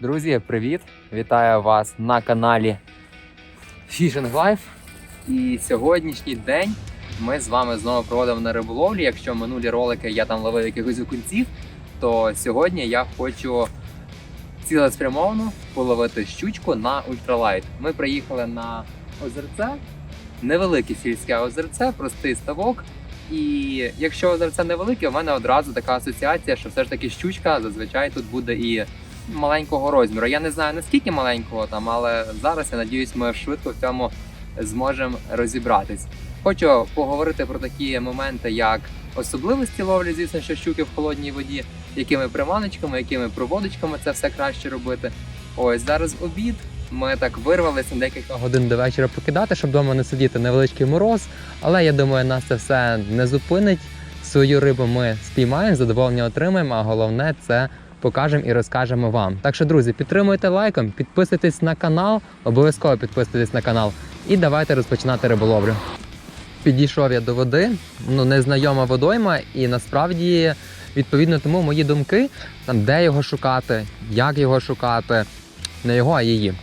Друзі, привіт! Вітаю вас на каналі Fishing Life. І сьогоднішній день ми з вами знову проводимо на риболовлі. Якщо минулі ролики я там ловив якихось окунців, то сьогодні я хочу цілеспрямовано половити щучку на ультралайт. Ми приїхали на озерце, невелике сільське озерце, простий ставок. І якщо озерце невелике, у мене одразу така асоціація, що все ж таки щучка зазвичай тут буде і маленького розміру. Я не знаю наскільки маленького там, але зараз я надіюсь, ми швидко в цьому зможемо розібратись. Хочу поговорити про такі моменти, як особливості ловлі, звісно, що щуки в холодній воді, якими приманочками, якими проводочками це все краще робити. Ось зараз обід. Ми так вирвалися декілька годин до вечора покидати, щоб вдома не сидіти невеличкий мороз. Але я думаю, нас це все не зупинить. Свою рибу ми спіймаємо, задоволення отримаємо, а головне це покажемо і розкажемо вам. Так що, друзі, підтримуйте лайком, підписуйтесь на канал, обов'язково підписуйтесь на канал. І давайте розпочинати риболовлю. Підійшов я до води, ну незнайома водойма, і насправді, відповідно тому мої думки, там де його шукати, як його шукати, не його, а її.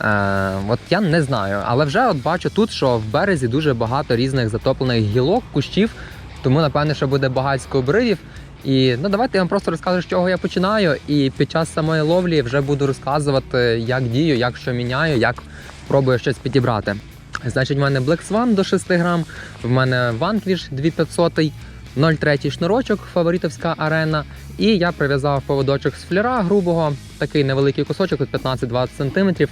Е, от я не знаю, але вже от бачу тут, що в березі дуже багато різних затоплених гілок, кущів, тому напевне, що буде багатько обривів. І ну давайте я вам просто розкажу, з чого я починаю. І під час самої ловлі вже буду розказувати, як дію, як що міняю, як пробую щось підібрати. Значить, в мене Black Swan до 6 грам, в мене Vanquish 2500, 0,3 шнурочок, фаворитовська арена. І я прив'язав поводочок з флера грубого, такий невеликий кусочок від 15-20 см.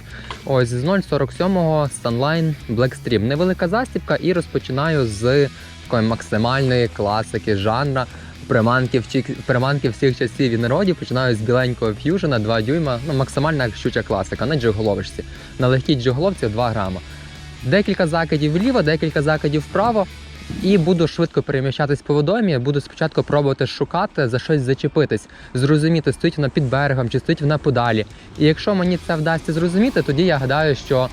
Ось з 0,47 Sunline Blackstream. Невелика застібка, і розпочинаю з такої максимальної класики жанра. Приманки, приманки всіх часів і народів починаю з біленького ф'южена 2 дюйма, ну максимальна щуча класика на джиголовочці. На легкій джиголовці 2 грама. Декілька закидів вліво, декілька закидів вправо. І буду швидко переміщатись по водомі. Буду спочатку пробувати шукати за щось зачепитись, зрозуміти, стоїть вона під берегом чи стоїть вона подалі. І якщо мені це вдасться зрозуміти, тоді я гадаю, що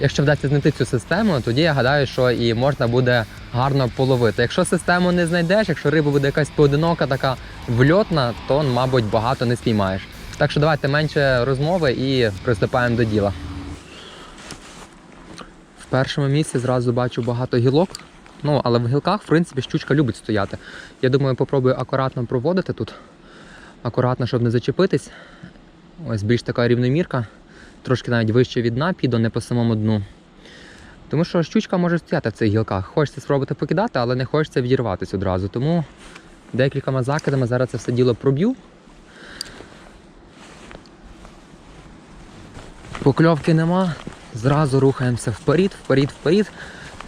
якщо вдасться знайти цю систему, тоді я гадаю, що і можна буде гарно половити. Якщо систему не знайдеш, якщо риба буде якась поодинока, така вльотна, то, мабуть, багато не спіймаєш. Так що давайте менше розмови і приступаємо до діла. В першому місці зразу бачу багато гілок. Ну, але в гілках, в принципі, щучка любить стояти. Я думаю, попробую акуратно проводити тут. Акуратно, щоб не зачепитись. Ось більш така рівномірка, трошки навіть вище від дна, не по самому дну. Тому що щучка може стояти в цих гілках. Хочеться спробувати покидати, але не хочеться відірватися одразу. Тому декількома закидами зараз це все діло проб'ю. Покльовки нема. Зразу рухаємося вперед, вперед, вперед.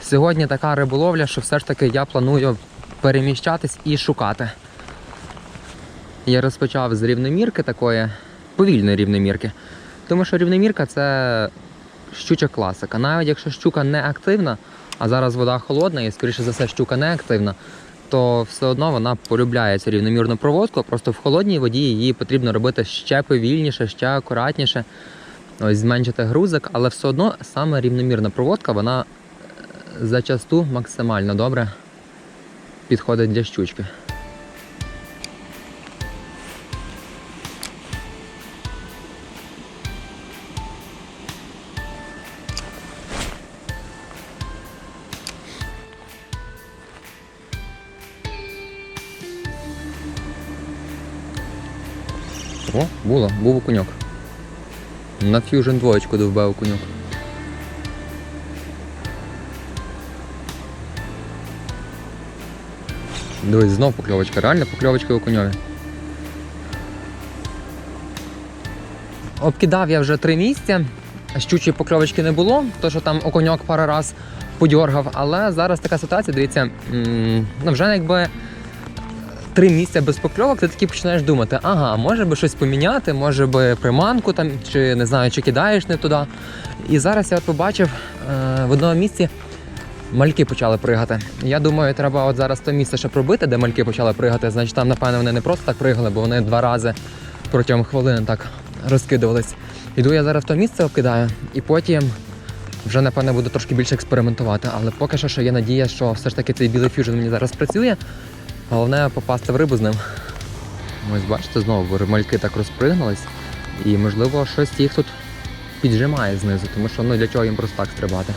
Сьогодні така риболовля, що все ж таки я планую переміщатись і шукати. Я розпочав з рівномірки такої, повільної рівномірки. Тому що рівномірка це щуча класика. Навіть якщо щука не активна, а зараз вода холодна і, скоріше за все, щука не активна, то все одно вона полюбляє цю рівномірну проводку. Просто в холодній воді її потрібно робити ще повільніше, ще акуратніше. Ось зменшити грузик, але все одно саме рівномірна проводка, вона е, зачасту максимально добре підходить для щучки. О, було, був окуньок. На фьюжн двоєчку довбав окуньок. Дивись, знов покльовочка, реально покльовочка окуньові. Обкидав я вже три місця. Щучої покльовочки не було, то що там окуньок пару раз подьоргав, але зараз така ситуація, дивіться, ну вже якби три місця без покльовок, ти таки починаєш думати, ага, може би щось поміняти, може би приманку там, чи не знаю, чи кидаєш не туди. І зараз я от побачив е, в одному місці мальки почали пригати. Я думаю, треба от зараз то місце ще пробити, де мальки почали пригати. Значить, там, напевно, вони не просто так пригали, бо вони два рази протягом хвилини так розкидувались. Іду я зараз в то місце обкидаю, і потім вже, напевно, буду трошки більше експериментувати. Але поки що, що є надія, що все ж таки цей білий фьюжн мені зараз працює. Головне попасти в рибу з ним. Ось бачите, знову мальки так розпригнулись. І можливо щось їх тут піджимає знизу, тому що ну для чого їм просто так стрибати.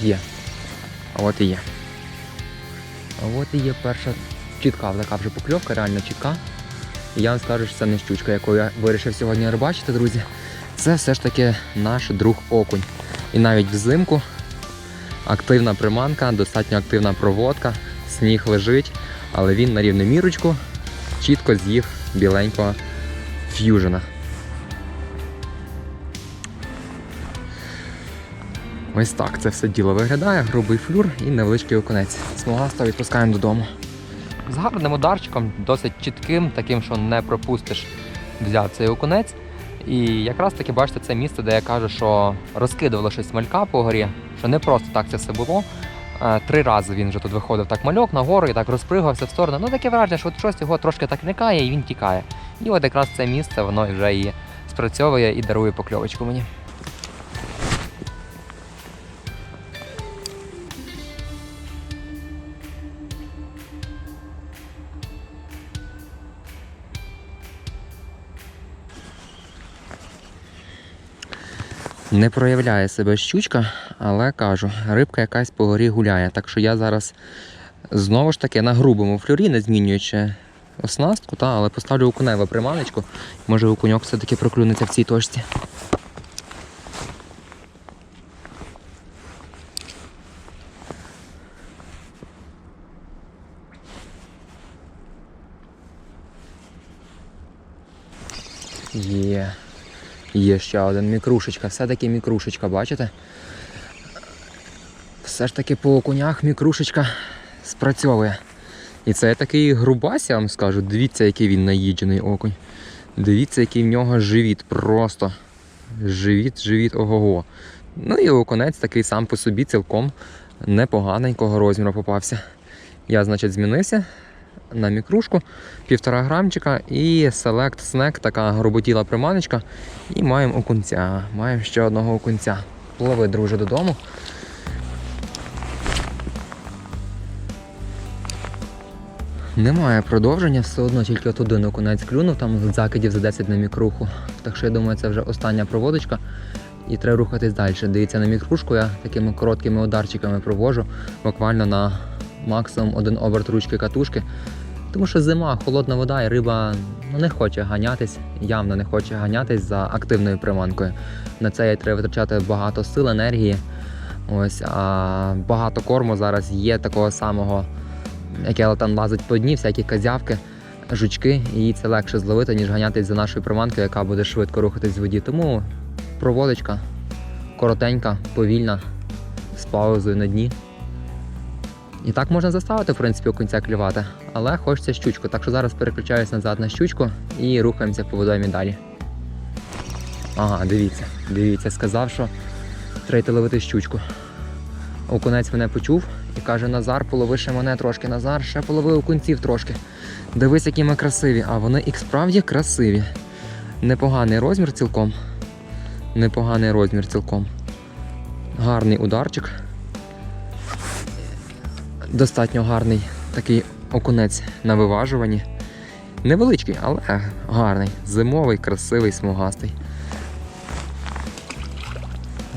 Є. А от і є. А от і є перша чітка така вже покльовка, реально чітка. І я вам скажу, що це не щучка, яку я вирішив сьогодні рибачити, друзі. Це все ж таки наш друг окунь. І навіть взимку активна приманка, достатньо активна проводка, сніг лежить, але він на рівну мірочку чітко з'їв біленького ф'южена. Ось так це все діло виглядає, грубий флюр і невеличкий окунець. Смугаста відпускаємо додому. З гарним ударчиком, досить чітким, таким, що не пропустиш, взяв цей окунець. І якраз таки бачите це місце, де я кажу, що розкидувало щось малька по горі, що не просто так це все було. Е, Три рази він вже тут виходив так мальок нагору і так розпригався в сторону. Ну таке враження, що от щось його трошки так лякає і він тікає. І от якраз це місце воно вже і спрацьовує і дарує покльовочку мені. Не проявляє себе щучка, але кажу, рибка якась по горі гуляє. Так що я зараз знову ж таки на грубому флюрі, не змінюючи оснастку, та, але поставлю окуневу приманочку. Може окуньок все-таки проклюнеться в цій точці. Є. Є ще один мікрушечка, все-таки мікрушечка, бачите? Все ж таки по окунях мікрушечка спрацьовує. І це такий грубась, я вам скажу. Дивіться, який він наїджений окунь. Дивіться, який в нього живіт. Просто живіт, живіт, ого-го. Ну і окунець такий сам по собі цілком непоганенького розміру попався. Я, значить, змінився на мікрушку, півтора грамчика і Select Snack, така груботіла приманочка. І маємо окунця. Маємо ще одного окунця. Пливи, друже, додому. Немає продовження, все одно тільки от один окунець клюнув, там закидів за 10 на мікруху. Так що я думаю, це вже остання проводочка. І треба рухатись далі. Дивіться на мікрушку, я такими короткими ударчиками провожу, буквально на максимум один оберт ручки катушки. Тому що зима, холодна вода, і риба ну, не хоче ганятись, явно не хоче ганятись за активною приманкою. На це їй треба витрачати багато сил, енергії. Ось, а багато корму зараз є такого самого, яке там лазить по дні, всякі казявки, жучки, і це легше зловити, ніж ганятись за нашою приманкою, яка буде швидко рухатись в воді. Тому проводочка коротенька, повільна, з паузою на дні. І так можна заставити, в принципі, окунця клювати, але хочеться щучку. Так що зараз переключаюсь назад на щучку і рухаємося по водоймі далі. Ага, дивіться, дивіться, сказав, що треба ловити щучку. Окунець мене почув і каже: Назар, полови ще мене трошки, Назар, ще полови окунців трошки. Дивись, які ми красиві, а вони і справді красиві. Непоганий розмір цілком. Непоганий розмір цілком. Гарний ударчик достатньо гарний такий окунець на виважуванні. Невеличкий, але гарний. Зимовий, красивий, смугастий.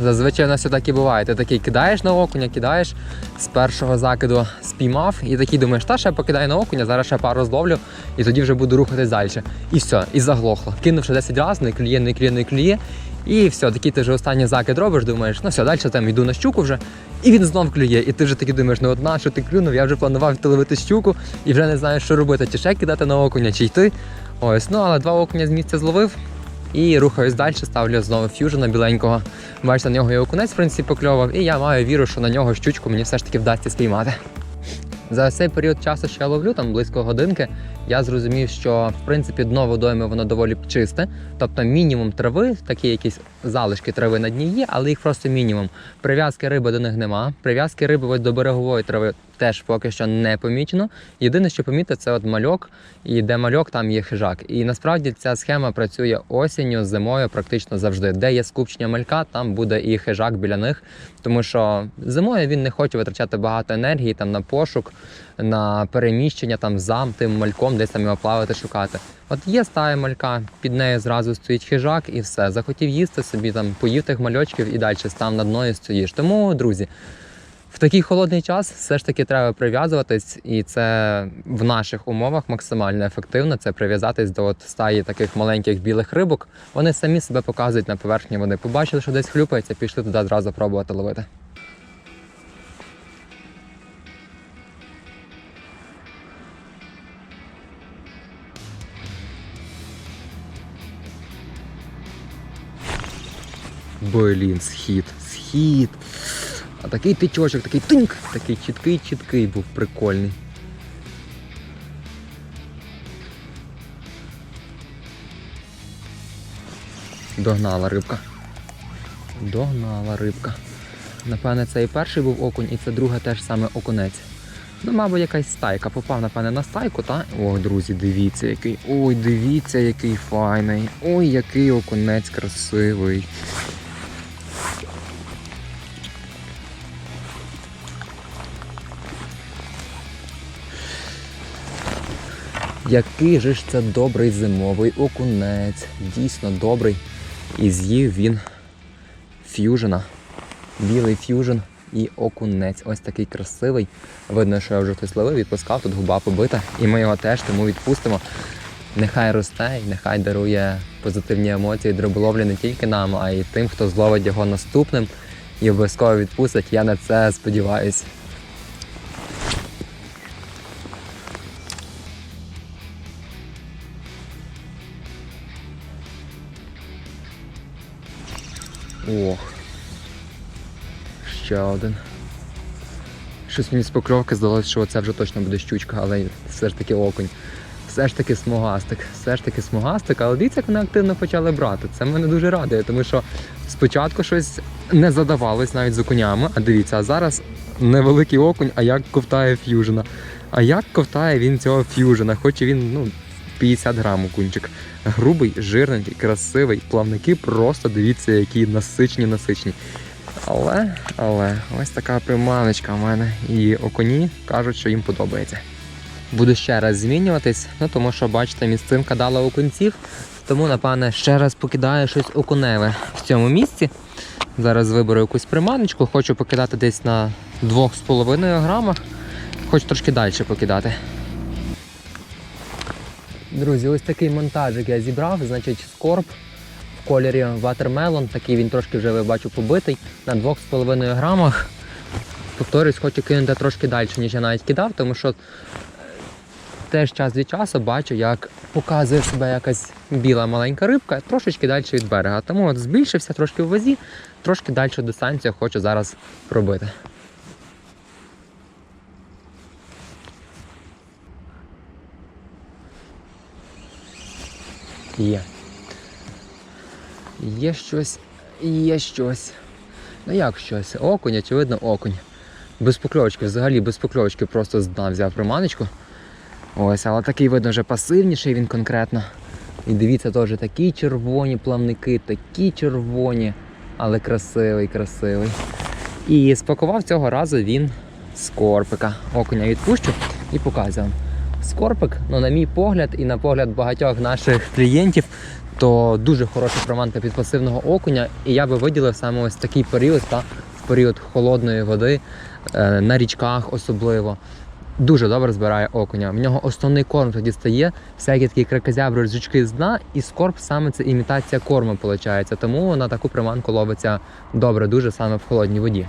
Зазвичай у нас все так і буває. Ти такий кидаєш на окуня, кидаєш з першого закиду спіймав і такий думаєш, та ще покидаю на окуня, зараз ще пару зловлю і тоді вже буду рухатись далі. І все, і заглохло. Кинувши 10 разів, не клює, не клює, не клює. І все, такий ти вже останній закид робиш, думаєш, ну все, далі там йду на щуку вже. І він знов клює. І ти вже таки думаєш, ну одна, що ти клюнув, я вже планував йти ловити щуку і вже не знаєш, що робити, чи ще кидати на окуня, чи йти. Ось, ну але два окуня з місця зловив. І рухаюсь далі, ставлю знову ф'южена біленького. Бачите, на нього і окунець, в принципі, покльовав, і я маю віру, що на нього щучку мені все ж таки вдасться спіймати. За цей період часу, що я ловлю, там близько годинки, я зрозумів, що в принципі дно водойми воно доволі чисте, тобто мінімум трави, такі якісь залишки трави на дні є, але їх просто мінімум. Прив'язки риби до них нема. Прив'язки риби ось до берегової трави теж поки що не помічено. Єдине, що помітив, це от мальок, і де мальок, там є хижак. І насправді ця схема працює осінню, зимою, практично завжди. Де є скупчення малька, там буде і хижак біля них. Тому що зимою він не хоче витрачати багато енергії там на пошук, на переміщення там за тим мальком, десь там його плавати, шукати. От є стая малька, під нею зразу стоїть хижак і все. Захотів їсти собі, там поїв тих мальочків і далі став на дно і стоїш. Тому, друзі, в такий холодний час все ж таки треба прив'язуватись, і це в наших умовах максимально ефективно. Це прив'язатись до от стаї таких маленьких білих рибок. Вони самі себе показують на поверхні. Вони побачили, що десь хлюпається, пішли туди зразу пробувати ловити. Блін, схід, схід. А такий тичочок, такий тинк, такий чіткий, чіткий був прикольний. Догнала рибка. Догнала рибка. Напевне, це і перший був окунь, і це друге теж саме окунець. Ну, мабуть, якась стайка. Попав, напевне, на стайку, та? Ой, друзі, дивіться, який. Ой, дивіться, який файний. Ой, який окунець красивий. Який же ж це добрий зимовий окунець. Дійсно добрий. І з'їв він ф'южена. Білий ф'южн і окунець. Ось такий красивий. Видно, що я вже хтось ловив, відпускав, тут губа побита. І ми його теж тому відпустимо. Нехай росте і нехай дарує позитивні емоції дроболовлі не тільки нам, а й тим, хто зловить його наступним і обов'язково відпустить. Я на це сподіваюся. Ох. Ще один. Щось мені з покльовки здалося, що це вже точно буде щучка, але все ж таки окунь. Все ж таки смугастик, все ж таки смугастик, але дивіться, як вони активно почали брати. Це мене дуже радує, тому що спочатку щось не задавалось навіть з окунями, а дивіться, а зараз невеликий окунь, а як ковтає ф'южена. А як ковтає він цього ф'южена, хоч і він ну, 50 грам окунчик. Грубий, жирний, красивий. Плавники просто дивіться, які насичні, насичні. Але, але, ось така приманочка в мене. І окуні кажуть, що їм подобається. Буду ще раз змінюватись, ну тому що, бачите, місцинка дала окунців, тому, напевне, ще раз покидаю щось окуневе в цьому місці. Зараз виберу якусь приманочку, хочу покидати десь на 2,5 грамах, хочу трошки далі покидати. Друзі, ось такий монтажик я зібрав, значить, скорб в кольорі Watermelon, такий він трошки вже ви бачу побитий на 2,5 грамах. Повторюсь, хочу кинути трошки далі, ніж я навіть кидав, тому що теж час від часу бачу, як показує себе якась біла маленька рибка, трошечки далі від берега. Тому от збільшився трошки в вазі, трошки далі дистанцію хочу зараз пробити. Є. Є щось, є щось. Ну як щось? Окунь, очевидно, окунь. Без покльовочки, взагалі без покльовочки просто з дна взяв приманочку. Ось, але такий видно вже пасивніший він конкретно. І дивіться, теж такі червоні плавники, такі червоні, але красивий, красивий. І спакував цього разу він скорпика. Окуня відпущу і показую. Скорпик, ну, на мій погляд, і на погляд багатьох наших клієнтів, то дуже хороша приманка під пасивного окуня. І я би виділив саме ось такий період, та, в період холодної води, е, на річках особливо. Дуже добре збирає окуня. В нього основний корм тоді стає, всякі такі кракозябри, жучки з дна, і скорб саме це імітація корму, виходить. Тому на таку приманку ловиться добре, дуже саме в холодній воді.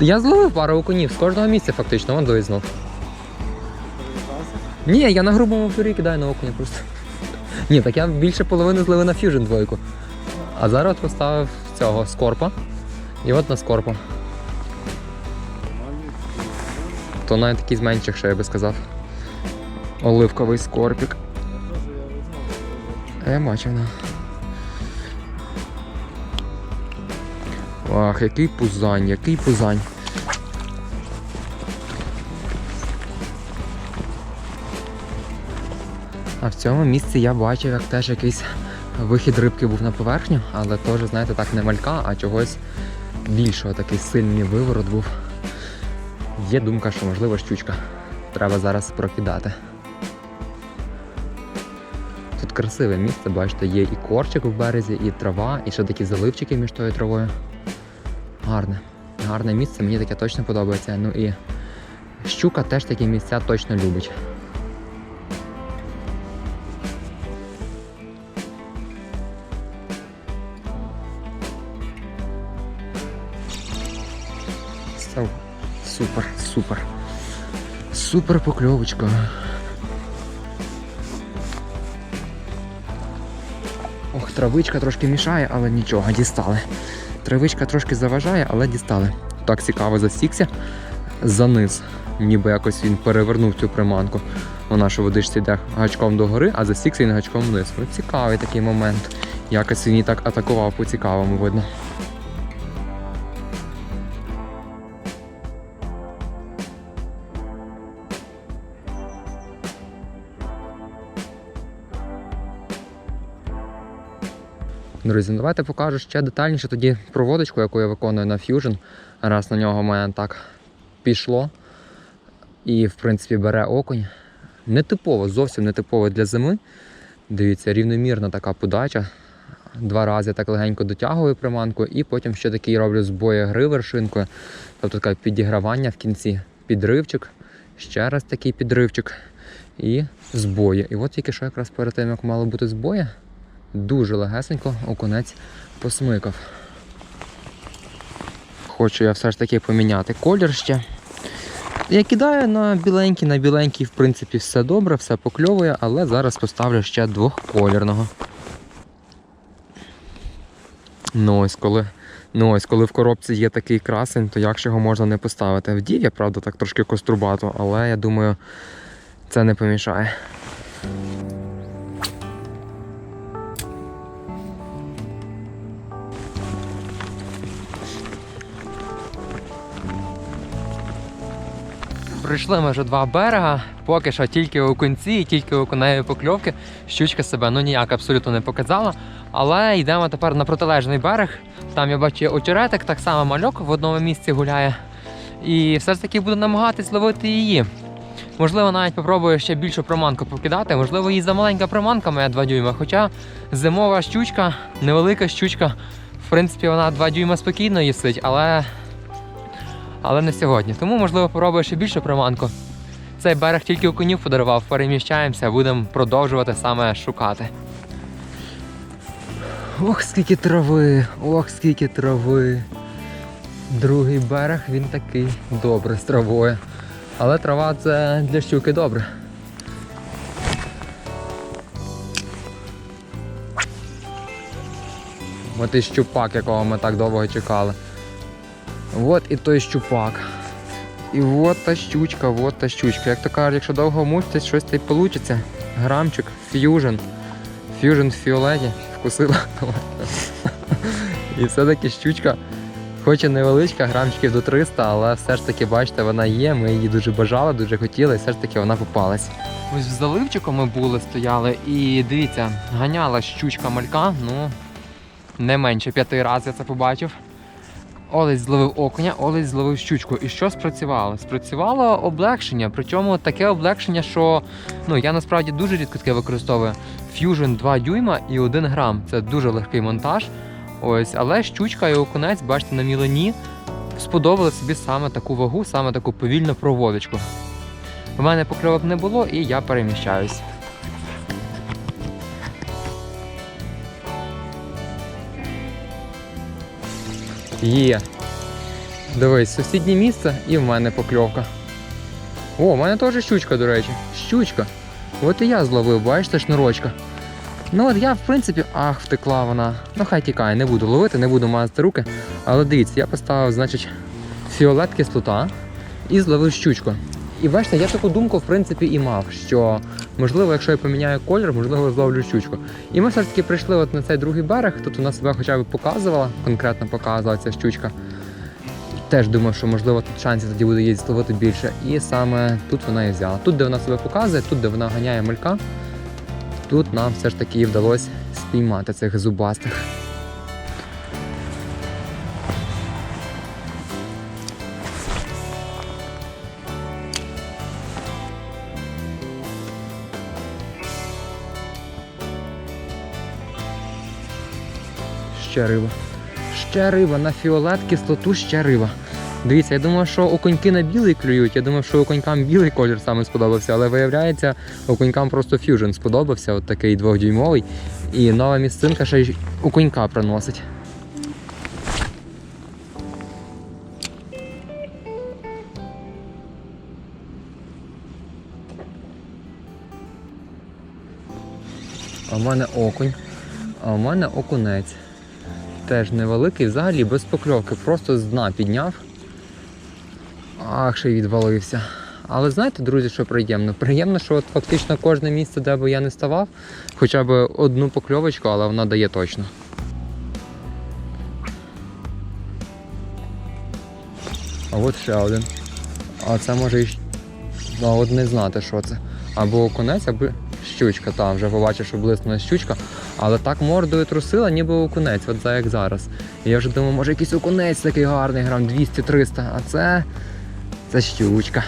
Я зловив пару окунів з кожного місця, фактично, вон визнав. Ні, я на грубому фурі кидаю на окуня просто. Ні, так я більше половини зловив на фьюжн двойку. А зараз поставив цього скорпа. І от на скорпа. То навіть такий з менших, що я би сказав. Оливковий скорпік. Я бачив, да. Ах, який пузань, який пузань. А в цьому місці я бачив, як теж якийсь вихід рибки був на поверхню, але теж, знаєте, так не малька, а чогось більшого, такий сильний виворот був. Є думка, що можливо щучка. Треба зараз прокидати. Тут красиве місце, бачите, є і корчик в березі, і трава, і ще такі заливчики між тою травою. Гарне. Гарне місце, мені таке точно подобається. Ну і щука теж такі місця точно любить. Супер, супер. Супер покльовочка. Ох, травичка трошки мішає, але нічого, дістали. Травичка трошки заважає, але дістали. Так цікаво засікся за низ. Ніби якось він перевернув цю приманку. Вона що водичці йде гачком догори, а засікся він гачком вниз. Цікавий такий момент. Якось він її так атакував по-цікавому, видно. Друзі, давайте покажу ще детальніше тоді проводочку, яку я виконую на Fusion. Раз на нього в мене так пішло. І, в принципі, бере окунь. Нетипово, зовсім нетипово для зими. Дивіться, рівномірна така подача. Два рази так легенько дотягую приманку, і потім ще такий роблю збої гри вершинкою. Тобто таке підігравання в кінці. Підривчик, ще раз такий підривчик і збої. І от тільки що якраз перед тим, як мало бути збої, дуже легесенько окунець посмикав. Хочу я все ж таки поміняти колір ще. Я кидаю на біленький, на біленький, в принципі, все добре, все покльовує, але зараз поставлю ще двохколірного. Ну ось коли. Ну ось, коли в коробці є такий красень, то як ж його можна не поставити? Вдів я, правда, так трошки кострубато, але я думаю, це не помішає. Пройшли ми вже два берега, поки що тільки окунці і тільки у окуневі покльовки. Щучка себе ну ніяк абсолютно не показала. Але йдемо тепер на протилежний берег. Там я бачу очеретик, так само мальок в одному місці гуляє. І все ж таки буду намагатись ловити її. Можливо, навіть попробую ще більшу приманку покидати. Можливо, їй замаленька приманка моя 2 дюйма. Хоча зимова щучка, невелика щучка, в принципі, вона 2 дюйма спокійно їсить, але але не сьогодні. Тому, можливо, попробую ще більшу приманку. Цей берег тільки окунів подарував, переміщаємося, будемо продовжувати саме шукати. Ох, скільки трави, ох, скільки трави. Другий берег він такий добре з травою. Але трава це для щуки добре. От і щупак, якого ми так довго чекали. От і той щупак. І от та щучка, от та щучка. Як то кажуть, якщо довго мучитись, щось та й вийде. Грамчик, ф'южн. Ф'южн в фіолеті. Вкусила. І все-таки щучка, хоч і невеличка, грамчиків до 300, але все ж таки, бачите, вона є. Ми її дуже бажали, дуже хотіли, і все ж таки вона попалась. Ось в заливчику ми були, стояли, і дивіться, ганяла щучка малька, ну не менше п'яти разів я це побачив. Олесь зловив окуня, Олесь зловив щучку. І що спрацювало? Спрацювало облегшення. Причому таке облегшення, що ну я насправді дуже рідко таке використовую. Fusion 2 дюйма і 1 грам. Це дуже легкий монтаж. Ось, але щучка і окунець, бачите, на мілені сподобали собі саме таку вагу, саме таку повільну проводочку. У мене покльовок не було і я переміщаюсь. Є. Дивись, сусіднє місце і в мене покльовка. О, в мене теж щучка, до речі. Щучка. От і я зловив, бачите, шнурочка. Ну от я, в принципі, ах, втекла вона. Ну хай тікає, не буду ловити, не буду мазати руки. Але дивіться, я поставив, значить, фіолет кислота і зловив щучку. І бачите, я таку думку в принципі і мав, що можливо, якщо я поміняю колір, можливо, зловлю щучку. І ми все ж таки прийшли от на цей другий берег. Тут вона себе хоча б показувала, конкретно показувала ця щучка. Теж думав, що можливо тут шансів тоді буде її зловити більше. І саме тут вона і взяла. Тут, де вона себе показує, тут, де вона ганяє малька, тут нам все ж таки і вдалося спіймати цих зубастих. Ще риба. Ще риба, на фіолет кислоту ще риба. Дивіться, я думав, що окуньки на білий клюють. Я думав, що окунькам білий колір саме сподобався, але виявляється, окунькам просто фьюжн сподобався, от такий двохдюймовий. І нова місцинка ще й окунька приносить. А в мене окунь, а в мене окунець. Теж невеликий, взагалі без покльовки, просто з дна підняв. Ах, ще й відвалився. Але знаєте, друзі, що приємно? Приємно, що от фактично кожне місце, де би я не ставав, хоча б одну покльовочку, але вона дає точно. А от ще один. А це може і а от не знати, що це. Або окунець, або щучка. Там вже побачив, що блиснула щучка. Але так мордою трусила, ніби окунець, от за як зараз. І я вже думав, може якийсь окунець такий гарний, грам 200-300, а це. це щучка.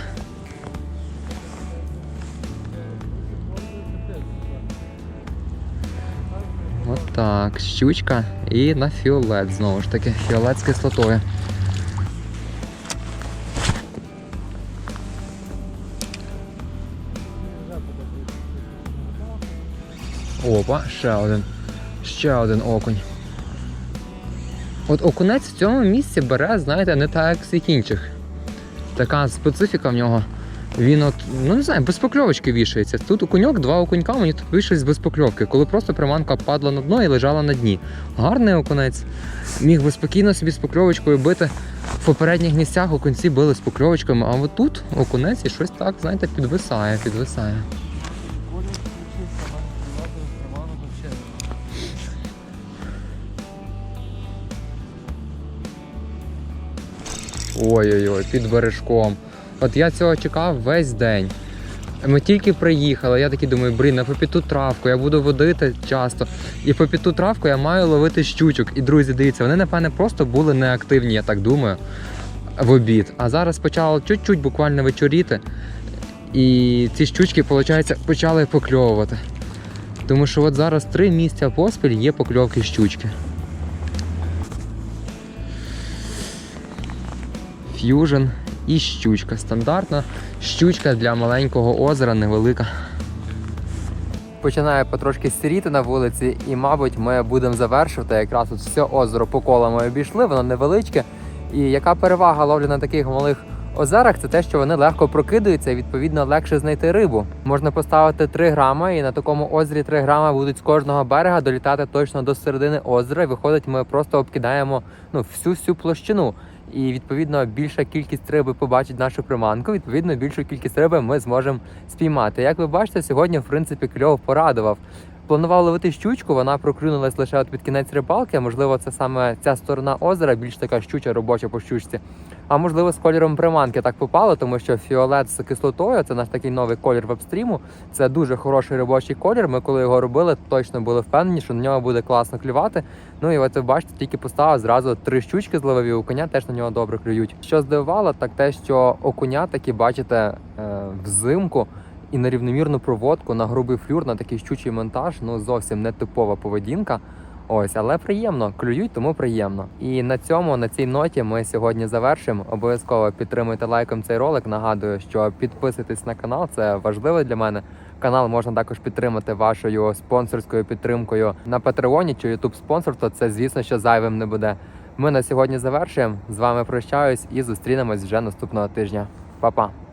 От так, щучка і на фіолет знову ж таки. Фіолет з кислотою. Опа, ще один. Ще один окунь. От окунець в цьому місці бере, знаєте, не так, як всіх інших. Така специфіка в нього. Він от, ну не знаю, без покльовочки вішається. Тут окуньок, два окунька, мені тут вийшли без покльовки, коли просто приманка падла на дно і лежала на дні. Гарний окунець. Міг би спокійно собі з покльовочкою бити. В попередніх місцях окунці били з покльовочками, а от тут окунець і щось так, знаєте, підвисає, підвисає. Ой-ой-ой, під бережком. От я цього чекав весь день. Ми тільки приїхали, я такий думаю, блін, на попіту травку, я буду водити часто. І попіту травку я маю ловити щучок. І друзі, дивіться, вони, напевне, просто були неактивні, я так думаю, в обід. А зараз почало чуть-чуть буквально вечоріти. І ці щучки, виходить, почали покльовувати. Тому що от зараз три місця поспіль є покльовки щучки. Ф'южн і щучка. Стандартна щучка для маленького озера, невелика. Починає потрошки сіріти на вулиці, і, мабуть, ми будемо завершувати. Якраз тут все озеро по колу ми обійшли, воно невеличке. І яка перевага ловлі на таких малих озерах, це те, що вони легко прокидаються і відповідно легше знайти рибу. Можна поставити 3 грами, і на такому озері 3 грама будуть з кожного берега долітати точно до середини озера. І виходить, ми просто обкидаємо ну, всю всю площину. І відповідно більша кількість риби побачить нашу приманку. Відповідно, більшу кількість риби ми зможемо спіймати. Як ви бачите, сьогодні в принципі кльов порадував. Планував ловити щучку, вона проклюнулась лише от під кінець рибалки. Можливо, це саме ця сторона озера, більш така щуча робоча по щучці. А можливо, з кольором приманки так попало, тому що фіолет з кислотою це наш такий новий колір вебстріму. Це дуже хороший робочий колір. Ми коли його робили, точно були впевнені, що на нього буде класно клювати. Ну і от ви бачите, тільки поставив зразу три щучки зловив і окуня теж на нього добре клюють. Що здивувало, так те, що окуня такі бачите е, взимку. І на рівномірну проводку на грубий флюр, на такий щучий монтаж, ну зовсім не типова поведінка. Ось, але приємно, клюють, тому приємно. І на цьому, на цій ноті, ми сьогодні завершимо. Обов'язково підтримуйте лайком цей ролик. Нагадую, що підписуйтесь на канал, це важливо для мене. Канал можна також підтримати вашою спонсорською підтримкою на Патреоні чи YouTube спонсорство. Це звісно, що зайвим не буде. Ми на сьогодні завершуємо. З вами прощаюсь і зустрінемось вже наступного тижня. Па-па!